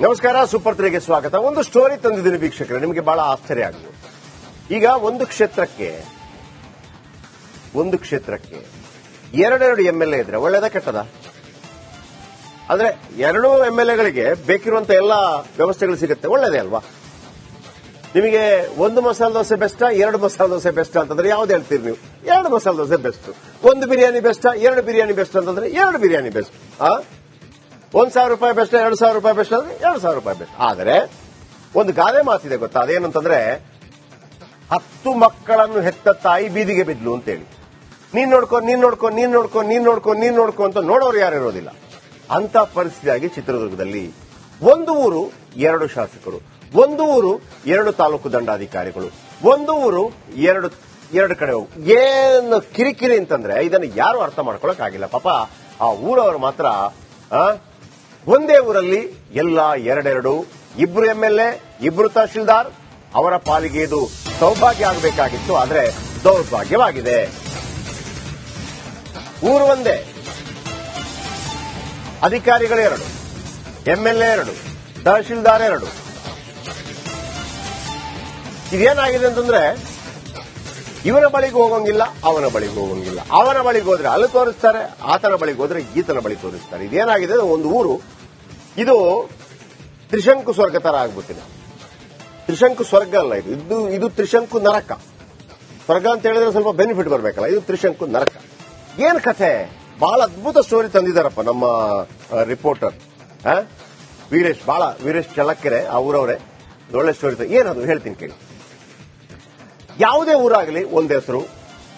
ನಮಸ್ಕಾರ ಸೂಪರ್ ತ್ರೀಗೆ ಸ್ವಾಗತ. ಒಂದು ಸ್ಟೋರಿ ತಂದಿದ್ದೀನಿ ವೀಕ್ಷಕರು, ನಿಮಗೆ ಬಹಳ ಆಶ್ಚರ್ಯ ಆಗ್ಬೋದು. ಈಗ ಒಂದು ಕ್ಷೇತ್ರಕ್ಕೆ ಒಂದು ಕ್ಷೇತ್ರಕ್ಕೆ ಎರಡೆರಡು ಎಂ ಎಲ್ ಎ ಇದ್ರೆ ಒಳ್ಳೇದ, ಕೆಟ್ಟದ? ಅಂದ್ರೆ ಎರಡು ಎಂ ಎಲ್ ಎಗಳಿಗೆ ಬೇಕಿರುವಂತ ಎಲ್ಲ ವ್ಯವಸ್ಥೆಗಳು ಸಿಗುತ್ತೆ, ಒಳ್ಳೇದೇ ಅಲ್ವಾ? ನಿಮಗೆ ಒಂದು ಮಸಾಲೆ ದೋಸೆ ಬೆಸ್ಟ್, ಎರಡು ಮಸಾಲೆ ದೋಸೆ ಬೆಸ್ಟ್ ಅಂತಂದ್ರೆ ಯಾವ್ದು ಹೇಳ್ತೀರಿ ನೀವು? ಎರಡು ಮಸಾಲೆ ದೋಸೆ ಬೆಸ್ಟ್. ಒಂದು ಬಿರಿಯಾನಿ ಬೆಸ್ಟ್, ಎರಡು ಬಿರಿಯಾನಿ ಬೆಸ್ಟ್ ಅಂತಂದ್ರೆ ಎರಡು ಬಿರಿಯಾನಿ ಬೆಸ್ಟ್. ಆ? ಒಂದ್ ಸಾವಿರ ರೂಪಾಯಿ ಬೆಸ್ಟ್, ಎರಡು ಸಾವಿರ ರೂಪಾಯಿ ಬೆಸ್ಟ್ ಅಂದ್ರೆ ಎರಡು ಸಾವಿರ ರೂಪಾಯಿ ಬೆಸ್ಟ್. ಆದರೆ, ಒಂದು ಗಾದೆ ಮಾತಿದೆ ಗೊತ್ತಾ? ಅದೇನಂತಂದ್ರೆ, ಹತ್ತು ಮಕ್ಕಳನ್ನು ಹೆತ್ತ ತಾಯಿ ಬೀದಿಗೆ ಬಿದ್ಲು ಅಂತೇಳಿ. ನೀನ್ ನೋಡ್ಕೊ ನೀನ್ ನೋಡ್ಕೊ ನೀನ್ ನೋಡ್ಕೊ ನೀನ್ ನೋಡ್ಕೊ ನೀನ್ ನೋಡ್ಕೊ ಅಂತ ನೋಡೋರು ಯಾರು ಇರೋದಿಲ್ಲ. ಅಂತ ಪರಿಸ್ಥಿತಿಯಾಗಿ ಚಿತ್ರದುರ್ಗದಲ್ಲಿ ಒಂದು ಊರು, ಎರಡು ಶಾಸಕರು. ಒಂದು ಊರು, ಎರಡು ತಾಲೂಕು ದಂಡಾಧಿಕಾರಿಗಳು. ಒಂದು ಊರು, ಎರಡು ಎರಡು ಕಡೆ ಏನು ಕಿರಿಕಿರಿ ಅಂತಂದ್ರೆ, ಇದನ್ನು ಯಾರು ಅರ್ಥ ಮಾಡ್ಕೊಳಕ್ ಆಗಿಲ್ಲ ಪಾಪ, ಆ ಊರವರು ಮಾತ್ರ ಒಂದೇ ಊರಲ್ಲಿ ಎಲ್ಲ ಎರಡೆರಡು, ಇಬ್ರು ಎಂ ಎಲ್ ಎ, ಇಬ್ರು ತಹಶೀಲ್ದಾರ್, ಅವರ ಪಾಲಿಗೆ ಇದು ಸೌಭಾಗ್ಯ ಆಗಬೇಕಾಗಿತ್ತು, ಆದರೆ ದೌರ್ಭಾಗ್ಯವಾಗಿದೆ. ಊರು ಒಂದೇ. ಅಧಿಕಾರಿಗಳೆರಡು ಎಂಎಲ್ಎ ಎರಡು, ತಹಶೀಲ್ದಾರ್ ಎರಡು. ಇದೇನಾಗಿದೆ ಅಂತಂದ್ರೆ ಇವನ ಬಳಿಗೆ ಹೋಗಂಗಿಲ್ಲ, ಅವನ ಬಳಿಗೆ ಹೋಗಂಗಿಲ್ಲ. ಅವನ ಬಳಿಗೆ ಹೋದ್ರೆ ಅಲ್ಲಿ ತೋರಿಸ್ತಾರೆ, ಆತನ ಬಳಿಗೆ ಹೋದ್ರೆ ಈತನ ಬಳಿ ತೋರಿಸ್ತಾರೆ. ಇದೇನಾಗಿದೆ? ಒಂದು ಊರು. ಇದು ತ್ರಿಶಂಕು ಸ್ವರ್ಗ ತರ ಆಗ್ಬಿಟ್ಟಿದೆ. ತ್ರಿಶಂಕು ಸ್ವರ್ಗ ಅಲ್ಲ ಇದು. ಇದು ಇದು ತ್ರಿಶಂಕು ನರಕ. ಸ್ವರ್ಗ ಅಂತ ಹೇಳಿದ್ರೆ ಸ್ವಲ್ಪ ಬೆನಿಫಿಟ್ ಬರಬೇಕಲ್ಲ. ಇದು ತ್ರಿಶಂಕು ನರಕ. ಏನ್ ಕಥೆ? ಬಹಳ ಅದ್ಭುತ ಸ್ಟೋರಿ ತಂದಿದ್ದಾರಪ್ಪ ನಮ್ಮ ರಿಪೋರ್ಟರ್ ವೀರೇಶ್ ಬಹಳ ವೀರೇಶ್ ಚಳ್ಳಕೆರೆ, ಆ ಊರವರೇ. ಒಳ್ಳೆ ಸ್ಟೋರಿ ಏನದು? ಹೇಳ್ತೀನಿ ಕೇಳಿ. ಯಾವುದೇ ಊರಾಗಲಿ ಒಂದು ಹೆಸರು,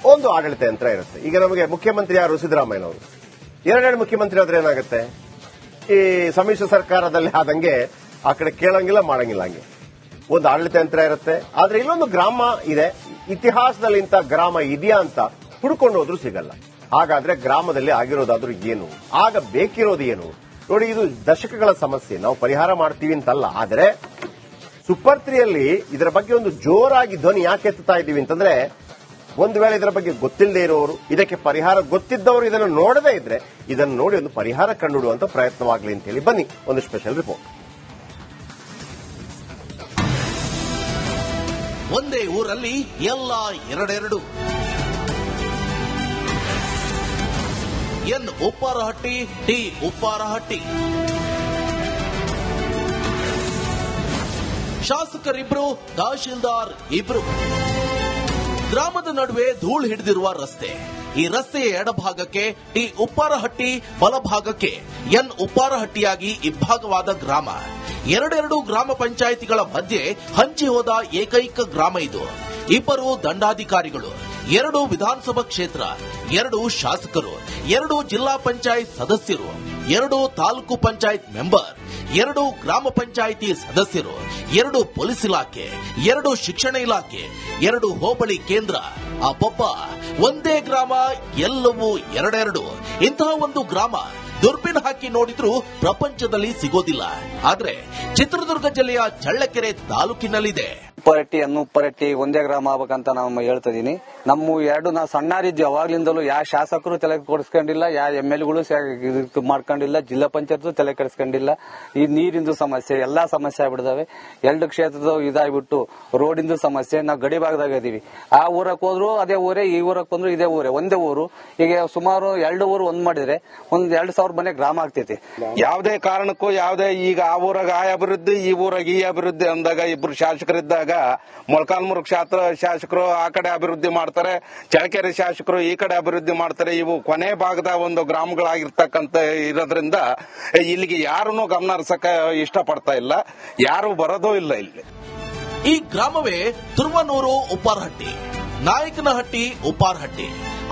ಒಂದು ಆಡಳಿತ ಯಂತ್ರ ಇರುತ್ತೆ. ಈಗ ನಮಗೆ ಮುಖ್ಯಮಂತ್ರಿ ಯಾರು? ಸಿದ್ದರಾಮಯ್ಯನವರು ಎರಡೆರಡು ಮುಖ್ಯಮಂತ್ರಿ ಆದ್ರೆ ಏನಾಗುತ್ತೆ? ಈ ಸಮ್ಮಿಶ್ರ ಸರ್ಕಾರದಲ್ಲಿ ಆದಂಗೆ ಆ ಕಡೆ ಕೇಳಂಗಿಲ್ಲ, ಮಾಡಂಗಿಲ್ಲ ಹಂಗೆ. ಒಂದು ಆಡಳಿತ ಯಂತ್ರ ಇರುತ್ತೆ. ಆದ್ರೆ ಇಲ್ಲೊಂದು ಗ್ರಾಮ ಇದೆ. ಇತಿಹಾಸದಲ್ಲಿ ಇಂಥ ಗ್ರಾಮ ಇದೆಯಾ ಅಂತ ಹುಡ್ಕೊಂಡು ಹೋದ್ರೂ ಸಿಗಲ್ಲ. ಹಾಗಾದ್ರೆ ಗ್ರಾಮದಲ್ಲಿ ಆಗಿರೋದಾದ್ರೂ ಏನು? ಆಗ ಬೇಕಿರೋದು ಏನು? ನೋಡಿ, ಇದು ದಶಕಗಳ ಸಮಸ್ಯೆ. ನಾವು ಪರಿಹಾರ ಮಾಡ್ತೀವಿ ಅಂತಲ್ಲ. ಆದರೆ ಸೂಪರ್ ತ್ರೀಯಲ್ಲಿ ಇದರ ಬಗ್ಗೆ ಒಂದು ಜೋರಾಗಿ ಧ್ವನಿ ಯಾಕೆ ಎತ್ತುತ್ತಾ ಇದ್ದೀವಿ ಅಂತಂದ್ರೆ, ಒಂದು ವೇಳೆ ಇದರ ಬಗ್ಗೆ ಗೊತ್ತಿಲ್ಲದೆ ಇರೋರು, ಇದಕ್ಕೆ ಪರಿಹಾರ ಗೊತ್ತಿದ್ದವರು ಇದನ್ನು ನೋಡದೇ ಇದ್ರೆ ಇದನ್ನು ನೋಡಿ ಒಂದು ಪರಿಹಾರ ಕಂಡುಹಿಡುವಂತ ಪ್ರಯತ್ನವಾಗಲಿ ಅಂತ ಹೇಳಿ ಬನ್ನಿ, ಒಂದು ಸ್ಪೆಷಲ್ ರಿಪೋರ್ಟ್ ಒಂದೇ ಊರಲ್ಲಿ ಎಲ್ಲ ಎರಡೆರಡು. N Upparahatti, T Upparahatti. ಶಾಸಕರಿಬ್ರು, tahsildar ಇಬ್ರು. ಗ್ರಾಮದ ನಡುವೆ ಧೂಳು ಹಿಡಿದಿರುವ ರಸ್ತೆ. ಈ ರಸ್ತೆಯ ಎಡಭಾಗಕ್ಕೆ ಟಿ. ಉಪ್ಪಾರಹಟ್ಟಿ, ಬಲಭಾಗಕ್ಕೆ ಎನ್. ಉಪ್ಪಾರಹಟ್ಟಿಯಾಗಿ ಇಬ್ಬಾಗವಾದ ಗ್ರಾಮ. ಎರಡೆರಡು ಗ್ರಾಮ ಪಂಚಾಯಿತಿಗಳ ಮಧ್ಯೆ ಹಂಚಿ ಹೋದ ಏಕೈಕ ಗ್ರಾಮ ಇದು. ಇಬ್ಬರು ದಂಡಾಧಿಕಾರಿಗಳು, ಎರಡು ವಿಧಾನಸಭಾ ಕ್ಷೇತ್ರ, ಎರಡು ಶಾಸಕರು, ಎರಡು ಜಿಲ್ಲಾ ಪಂಚಾಯತ್ ಸದಸ್ಯರು. ಎರಡು ತಾಲೂಕು ಪಂಚಾಯತ್ ಮೆಂಬರ್, ಎರಡು ಗ್ರಾಮ ಪಂಚಾಯಿತಿ ಸದಸ್ಯರು, ಎರಡು ಪೊಲೀಸ್ ಇಲಾಖೆ, ಎರಡು ಶಿಕ್ಷಣ ಇಲಾಖೆ, ಎರಡು ಹೋಬಳಿ ಕೇಂದ್ರ. ಅಪ್ಪಪ್ಪ ಒಂದೇ ಗ್ರಾಮ, ಎಲ್ಲವೂ ಎರಡೆರಡು. ಇಂತಹ ಒಂದು ಗ್ರಾಮ ದುರ್ಬಿನ್ ಹಾಕಿ ನೋಡಿದ್ರು ಪ್ರಪಂಚದಲ್ಲಿ ಸಿಗೋದಿಲ್ಲ. ಆದ್ರೆ ಚಿತ್ರದುರ್ಗ ಜಿಲ್ಲೆಯ ಚಳ್ಳಕೆರೆ ತಾಲೂಕಿನಲ್ಲಿದೆ. ಉಪ್ಪರಟ್ಟಿ ಅನ್ನು ಉಪ್ಪರಟ್ಟಿ ಒಂದೇ ಗ್ರಾಮ ಆಗ್ಬೇಕಂತ ನಾವು ಹೇಳ್ತಾ ಇದೀನಿ. ನಮ್ಮ ಎರಡು ನಾವು ಸಣ್ಣಾರಿದ್ವಿ ಅವಾಗ್ಲಿಂದಲೂ ಯಾವ ಶಾಸಕರು ತಲೆ ಕೊಡಿಸ್ಕೊಂಡಿಲ್ಲ ಯಾವ ಎಂ ಎಲ್ಗಳು ಮಾಡ್ಕೊಂಡಿಲ್ಲ, ಜಿಲ್ಲಾ ಪಂಚಾಯತ್ ತಲೆ ಕೆಡಿಸ್ಕೊಂಡಿಲ್ಲ. ಈ ನೀರಿಂದು ಸಮಸ್ಯೆ, ಎಲ್ಲಾ ಸಮಸ್ಯೆ ಆಗ್ಬಿಡ್ದಾವೆ. ಎರಡು ಕ್ಷೇತ್ರದ ಇದಾಗ್ಬಿಟ್ಟು ರೋಡಿಂದು ಸಮಸ್ಯೆ, ನಾವು ಗಡಿ ಭಾಗದಾಗ ಇದೀವಿ. ಆ ಊರಕ್ಕೆ ಹೋದ್ರು ಅದೇ ಊರೇ, ಈ ಊರಕ್ಕೆ ಬಂದ್ರು ಇದೇ ಊರೇ, ಒಂದೇ ಊರು. ಈಗ ಸುಮಾರು ಎರಡು ಊರು ಒಂದ್ ಮಾಡಿದ್ರೆ, ಒಂದ್ ಎರಡ್ ಸಾವಿರ ಮನೆ ಗ್ರಾಮ ಆಗ್ತೈತಿ. ಯಾವುದೇ ಕಾರಣಕ್ಕೂ ಯಾವುದೇ ಈಗ ಆ ಊರಾಗ ಆ ಅಭಿವೃದ್ಧಿ, ಈ ಊರಾಗ ಈ ಅಭಿವೃದ್ಧಿ ಅಂದಾಗ ಇಬ್ರು ಶಾಸಕರಿದ್ದಾಗ ಮೊಳಕಾಲ್ಮೂರು ಕ್ಷೇತ್ರ ಶಾಸಕರು ಆ ಕಡೆ ಅಭಿವೃದ್ಧಿ ಮಾಡ್ತಾರೆ ಚಳಕೆರೆ ಶಾಸಕರು ಈ ಕಡೆ ಅಭಿವೃದ್ಧಿ ಮಾಡ್ತಾರೆ. ಇವು ಕೊನೆ ಭಾಗದ ಒಂದು ಗ್ರಾಮಗಳಾಗಿರ್ತಕ್ಕಂತ ಇರೋದ್ರಿಂದ ಇಲ್ಲಿಗೆ ಯಾರನ್ನೂ ಗಮನ ಹರಿಸಕ ಇಷ್ಟಪಡ್ತಾ ಇಲ್ಲ, ಯಾರು ಬರೋದೂ ಇಲ್ಲ ಇಲ್ಲಿ. ಈ ಗ್ರಾಮವೇ ತುರುವನೂರು ಉಪ್ಪಾರಹಟ್ಟಿ, ನಾಯಕನಹಟ್ಟಿ ಉಪ್ಪಾರಹಟ್ಟಿ.